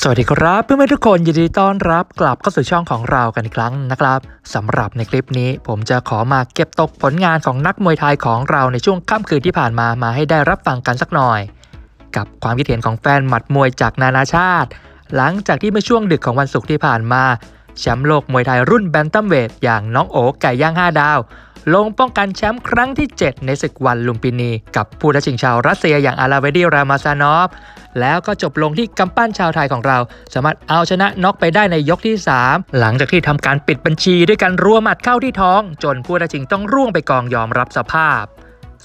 สวัสดีครับเพื่อนๆทุกคนยินดีต้อนรับกลับเข้าสู่ช่องของเรากันอีกครั้งนะครับสำหรับในคลิปนี้ ผมจะขอมาเก็บตกผลงานของนักมวยไทยของเราในช่วงค่ำคืนที่ผ่านมามาให้ได้รับฟังกันสักหน่อย กับความคิดเห็นของแฟนหมัดมวยจากนานาชาติ หลังจากที่เมื่อช่วงดึกของวันศุกร์ที่ผ่านมาแชมป์โลกมวยไทยรุ่นแบนตัมเวทอย่างน้องโอไก่ย่าง 5 ดาว ลงป้องกันแชมป์ครั้งที่ 7 ในศึกวันลุมพินี กับผู้ท้าชิงชาวรัสเซียอย่างอาราเวดีรามาซานอฟ แล้วก็จบลงที่กำปั้นชาวไทยของเรา สามารถเอาชนะน็อกไปได้ในยกที่ 3 หลังจากที่ทำการปิดบัญชีด้วยการรัวหมัดเข้าที่ท้อง จนผู้ท้าชิงต้องร่วงไปกองยอมรับสภาพ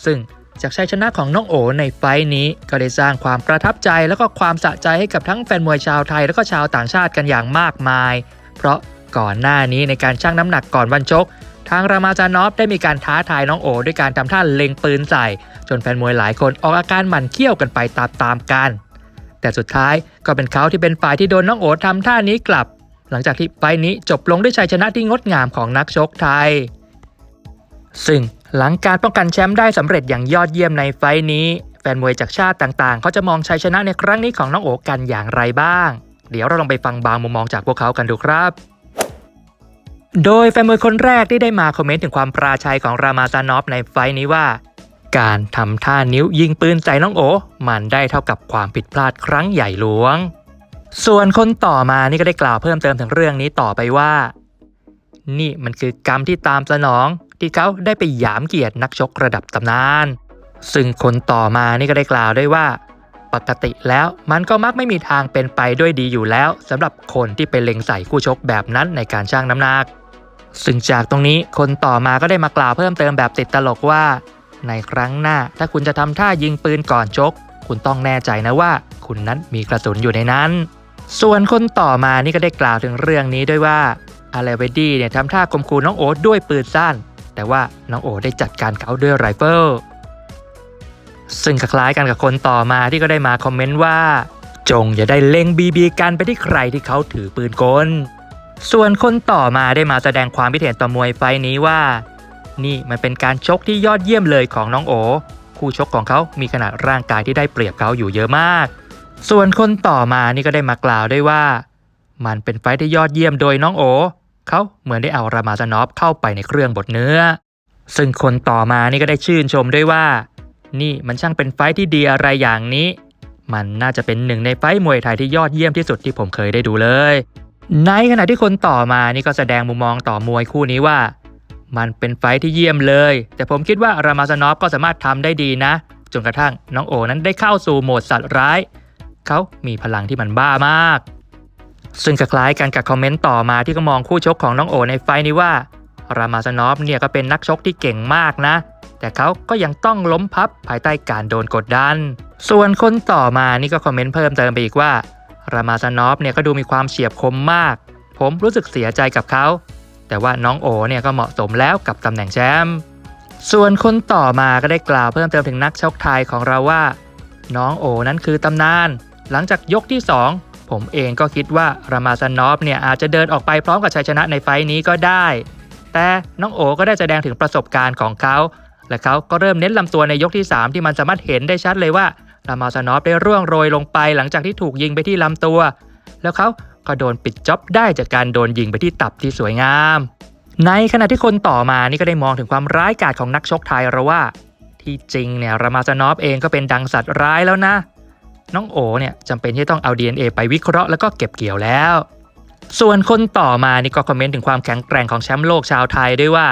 ซึ่งจากชัยชนะของน้องโอในไฟท์นี้ก็ได้สร้างความประทับใจแล้วก็ความสะใจให้กับทั้งแฟนมวยชาวไทยแล้วก็ชาวต่างชาติกันอย่างมากมาย เพราะก่อนหน้านี้ในการชั่งน้ำหนักก่อนวันชก ทางรามาจานอฟได้มีการท้าทายน้องโอด้วยการทำท่าเล็งปืนใส่ จนแฟนมวยหลายคนออกอาการหมั่นเคี้ยวกันไปตามๆกัน แต่สุดท้ายก็เป็นเขาที่เป็นฝ่ายที่โดนน้องโอทำท่านี้กลับ หลังจากที่ไฟนี้จบลงด้วยชัยชนะที่งดงามของนักชกไทย ซึ่งหลังการป้องกันแชมป์ได้สำเร็จอย่างยอดเยี่ยมในไฟนี้ แฟนมวยจากชาติต่างๆ เขาจะมองชัยชนะในครั้งนี้ของน้องโอกันอย่างไรบ้าง เดี๋ยวเราลองไปฟังบางมุมมองจากพวกเขากันดูครับ โดยแฟนมวยคนแรกที่ได้มาคอมเมนต์ถึงความปราชัยของรามาซานอฟในไฟนี้ว่า การทำท่านิ้วยิงปืนใส่น้องโอ มันได้เท่ากับความผิดพลาดครั้งใหญ่หลวง ส่วนคนต่อมานี่ก็ได้กล่าวเพิ่มเติมถึงเรื่องนี้ต่อไปว่า นี่มันคือกรรมที่ตามสนอง ที่เขาได้ไปหยามเกียรตินักชกระดับตำนาน ซึ่งคนต่อมานี่ก็ได้กล่าวด้วยว่า ปกติแล้วมันก็มักไม่มีทางเป็นไปด้วยดีอยู่แล้วสำหรับคนที่ไปเล็งใส่คู่ชกแบบนั้นในการชั่งน้ำหนัก ซึ่งจากตรงนี้คนต่อมาก็ได้มากล่าวเพิ่มเติมแบบติดตลกว่า ในครั้งหน้าถ้าคุณจะทำท่ายิงปืนก่อนชก คุณต้องแน่ใจนะว่า คุณนั้นมีกระสุนอยู่ในนั้น ส่วนคนต่อมานี่ก็ได้กล่าวถึงเรื่องนี้ด้วยว่าอาเลเวดี้เนี่ยทำท่าข่มขู่น้องโอ๊ตด้วยปืนสั้น แต่ว่าน้องโอ๊ตได้จัดการเขาด้วยไรเฟิลซึ่งคล้ายกันกับคนต่อมาที่ก็ได้มาคอมเมนต์ว่า จงอย่าได้เล็งบีบีกันไปที่ใครที่เขาถือปืนกล ส่วนคนต่อมาได้มาแสดงความคิดเห็นต่อมวยไฟนี้ว่า นี่มันเป็นการชกที่ยอดเยี่ยมเลยของน้องโอ คู่ชกของเขามีขนาดร่างกายที่ได้เปรียบเขาอยู่เยอะมาก ส่วนคนต่อมานี่ก็ได้มากล่าวด้วยว่า มันเป็นไฟที่ยอดเยี่ยมโดยน้องโอ เขาเหมือนได้เอารามาซานอฟเข้าไปในเครื่องบดเนื้อ ซึ่งคนต่อมานี่ก็ได้ชื่นชมด้วยว่า นี่มันช่างเป็นไฟที่ดีอะไรอย่างนี้ มันน่าจะเป็นหนึ่งในไฟมวยไทยที่ยอดเยี่ยมที่สุดที่ผมเคยได้ดูเลย ในขณะที่คนต่อมานี่ก็แสดงมุมมองต่อมวยคู่นี้ว่า มันเป็นไฟที่เยี่ยมเลย แต่ผมคิดว่ารามาซานอฟก็สามารถทำได้ดีนะ จนกระทั่งน้องโอนั้นได้เข้าสู่โหมดสัตว์ร้าย เขามีพลังที่มันบ้ามาก ซึ่งคล้ายกันกับคอมเมนต์ต่อมาที่ก็มองคู่ชกของน้องโอในไฟนี้ว่า รามาซานอฟเนี่ยก็เป็นนักชกที่เก่งมากนะ แต่เขาก็ยังต้องล้มพับภายใต้การโดนกดดัน ส่วนคนต่อมานี่ก็คอมเมนต์เพิ่มเติมไปอีกว่า รามาซานอฟเนี่ยก็ดูมีความเฉียบคมมาก ผมรู้สึกเสียใจกับเขา แต่ว่าน้องโอเนี่ยก็เหมาะสมแล้วกับตำแหน่งแชมป์ส่วนคนต่อมาก็ได้กล่าวเพิ่มเติมถึงนักชกไทยของเราว่า น้องโอนั้นคือตำนาน หลังจากยกที่ 2 ผมเองก็คิดว่ารามาซานอฟเนี่ยอาจจะเดินออกไปพร้อมกับชัยชนะในไฟท์นี้ก็ได้ แต่น้องโอก็ได้แสดงถึงประสบการณ์ของเขาและเขาก็เริ่มเน้นลำตัวในยกที่ 3 ที่มันสามารถเห็นได้ชัดเลยว่า รามาซานอฟได้ร่วงโรยลงไปหลังจากที่ถูกยิงไปที่ลำตัว แล้วเขาก็โดนปิดจ็อบได้จากการโดนยิงไปที่ตับที่สวยงาม ในขณะที่คนต่อมานี่ก็ได้มองถึงความร้ายกาจของนักชกไทยเราว่า ที่จริงเนี่ยรามาซานอฟเองก็เป็นดังสัตว์ร้ายแล้วนะ น้องโอเนี่ยจำเป็นที่ต้องเอา DNA ไปวิเคราะห์แล้วก็เก็บเกี่ยวแล้ว ส่วนคนต่อมานี่ก็คอมเมนต์ถึงความแข็งแกร่งของแชมป์โลกชาวไทยด้วยว่า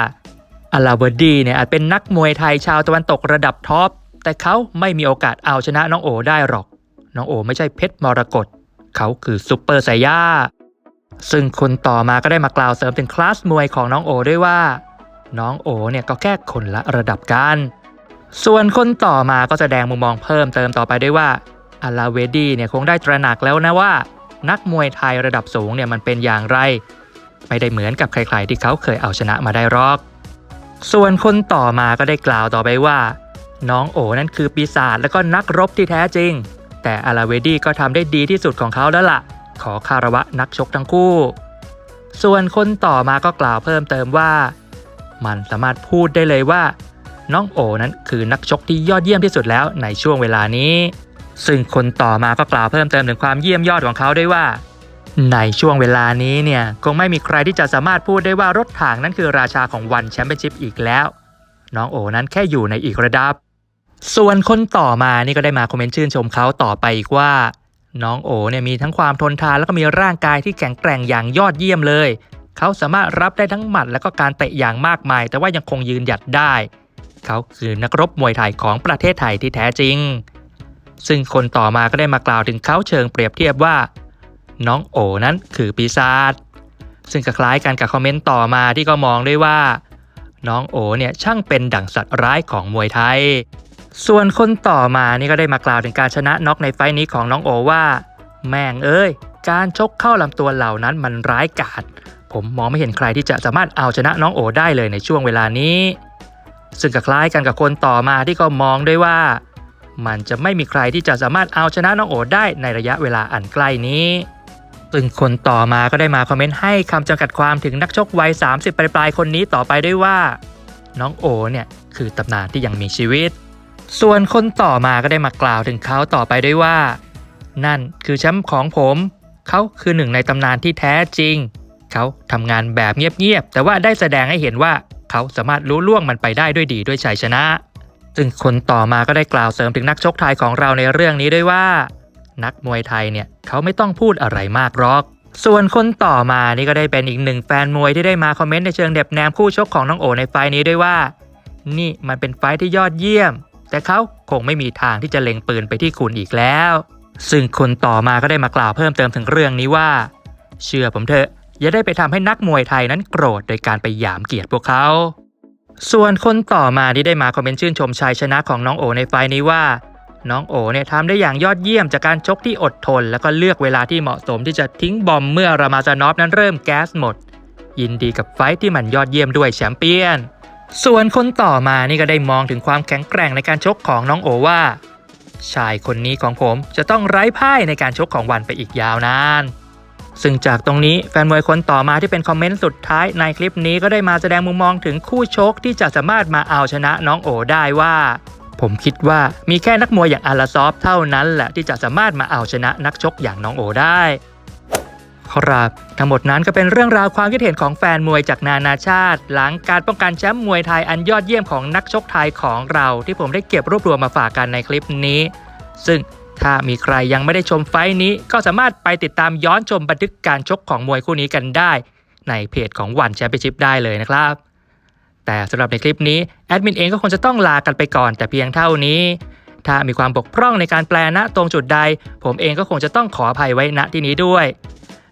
อลาวดีเนี่ยอาจเป็นนักมวยไทยชาวตะวันตกระดับท็อป แต่เขาไม่มีโอกาสเอาชนะน้องโอได้หรอก น้องโอไม่ใช่เพชรมรกตเขาคือซูเปอร์ไซย่า ซึ่งคนต่อมาก็ได้มากล่าวเสริมถึงคลาสมวยของน้องโอด้วยว่า น้องโอเนี่ยก็แค่คนละระดับกัน ส่วนคนต่อมาก็แสดงมุมมองเพิ่มเติมต่อไปด้วยว่าอาลาเวดีเนี่ยคงได้ตระหนักแล้วนะว่า นักมวยไทยระดับสูงเนี่ยมันเป็นอย่างไร ไม่ได้เหมือนกับใครๆที่เขาเคยเอาชนะมาได้หรอก ส่วนคนต่อมาก็ได้กล่าวต่อไปว่า น้องโอนั้นคือปีศาจและก็นักรบที่แท้จริง แต่อาราเวดี้ก็ทำได้ดีที่สุดของเขาแล้วล่ะ ขอคารวะนักชกทั้งคู่ ส่วนคนต่อมาก็กล่าวเพิ่มเติมว่า มันสามารถพูดได้เลยว่า น้องโอนั้นคือนักชกที่ยอดเยี่ยมที่สุดแล้วในช่วงเวลานี้ ซึ่งคนต่อมาก็กล่าวเพิ่มเติมถึงความเยี่ยมยอดของเขาด้วยว่า ในช่วงเวลานี้เนี่ยคงไม่มีใครที่จะสามารถพูดได้ว่ารถถังนั้นคือราชาของวันแชมเปี้ยนชิพอีกแล้ว น้องโอนั้นแค่อยู่ในอีกระดับ ส่วนคนต่อมานี่ก็ได้มาคอมเมนต์ชื่นชมเขาต่อไปอีกว่า น้องโอเนี่ยมีทั้งความทนทานแล้วก็มีร่างกายที่แข็งแกร่งอย่างยอดเยี่ยมเลย เขาสามารถรับได้ทั้งหมัดแล้วก็การเตะอย่างมากมาย แต่ว่ายังคงยืนหยัดได้ เขาคือนักรบมวยไทยของประเทศไทยที่แท้จริง ซึ่งคนต่อมาก็ได้มากล่าวถึงเขาเชิงเปรียบเทียบว่า น้องโอนั้นคือปีศาจซึ่งก็คล้ายกันกับคอมเมนต์ต่อมาที่ก็มองด้วยว่า น้องโอเนี่ยช่างเป็นดั่งสัตว์ร้ายของมวยไทย ส่วนคนต่อมานี่ก็ได้มากล่าวถึงการชนะน็อกในไฟต์นี้ของน้องโอว่า แม่งเอ้ย การชกเข้าลำตัวเหล่านั้นมันร้ายกาจผมมองไม่เห็นใครที่จะสามารถเอาชนะน้องโอได้เลยในช่วงเวลานี้ ซึ่งก็คล้ายกันกับคนต่อมาที่ก็มองด้วยว่า มันจะไม่มีใครที่จะสามารถเอาชนะน้องโอได้ในระยะเวลาอันใกล้นี้ซึ่งคนต่อมาก็ได้มาคอมเมนต์ให้คำจำกัดความถึงนักชกวัย 30 ปลายๆคนนี้ต่อไปด้วยว่า น้องโอเนี่ยคือตำนานที่ยังมีชีวิต ส่วนคนต่อมาก็ได้มากล่าวถึงเขาต่อไปด้วยว่า นั่นคือแชมป์ของผม เขาคือหนึ่งในตำนานที่แท้จริง เขาทำงานแบบเงียบๆ แต่ว่าได้แสดงให้เห็นว่าเขาสามารถรู้ล่วงมันไปได้ด้วยดีด้วยชัยชนะ ซึ่งคนต่อมาก็ได้กล่าวเสริมถึงนักชกไทยของเราในเรื่องนี้ด้วยว่า นักมวยไทยเนี่ยเขาไม่ต้องพูดอะไรมากหรอก ส่วนคนต่อมานี่ก็ได้เป็นอีกหนึ่งแฟนมวยที่ได้มาคอมเมนต์ในเชิงเด็บแนมคู่ชกของน้องโอในไฟล์นี้ด้วยว่า นี่มันเป็นไฟที่ยอดเยี่ยม แต่เขาคงไม่มีทางที่จะเล็งปืนไปที่คุณอีกแล้ว ซึ่งคนต่อมาก็ได้มากล่าวเพิ่มเติมถึงเรื่องนี้ว่า เชื่อผมเถอะ อย่าได้ไปทำให้นักมวยไทยนั้นโกรธโดยการไปหยามเกียรติพวกเขา ส่วนคนต่อมาที่ได้มาคอมเมนต์ชื่นชมชัยชนะของน้องโอในไฟล์นี้ว่า น้องโอเนี่ยทำได้อย่างยอดเยี่ยมจากการชกที่อดทน แล้วก็เลือกเวลาที่เหมาะสมที่จะทิ้งบอมเมื่อรามาจานอฟนั้นเริ่มแก๊สหมด ยินดีกับไฟท์ที่มันยอดเยี่ยมด้วยแชมเปี้ยน ส่วนคนต่อมานี่ก็ได้มองถึงความแข็งแกร่งในการชกของน้องโอว่า ชายคนนี้ของผมจะต้องไร้พ่ายในการชกของวันไปอีกยาวนาน ซึ่งจากตรงนี้แฟนมวยคนต่อมาที่เป็นคอมเมนต์สุดท้ายในคลิปนี้ก็ได้มาแสดงมุมมองถึงคู่ชกที่จะสามารถมาเอาชนะน้องโอได้ว่า ผมคิดว่ามีแค่นักมวยอย่างอาราซอฟเท่านั้นแหละที่จะสามารถมาเอาชนะนักชกอย่างน้องโอได้ ครับ ทั้งหมดนั้นก็เป็นเรื่องราวความคิดเห็นของแฟนมวยจากนานาชาติ หลังการป้องกันแชมป์มวยไทยอันยอดเยี่ยมของนักชกไทยของเรา ที่ผมได้เก็บรวบรวมมาฝากกันในคลิปนี้ ซึ่งถ้ามีใครยังไม่ได้ชมไฟนี้ ก็สามารถไปติดตามย้อนชมบันทึกการชกของมวยคู่นี้กันได้ ในเพจของวันแชมเปี้ยนชิพได้เลยนะครับ แต่สำหรับในคลิปนี้แอดมินเองก็คงจะต้องลากันไปก่อนแต่เพียงเท่านี้ถ้ามีความบกพร่องในการแปลณตรงจุดใด ผมเองก็คงจะต้องขออภัยไว้ณที่นี้ด้วย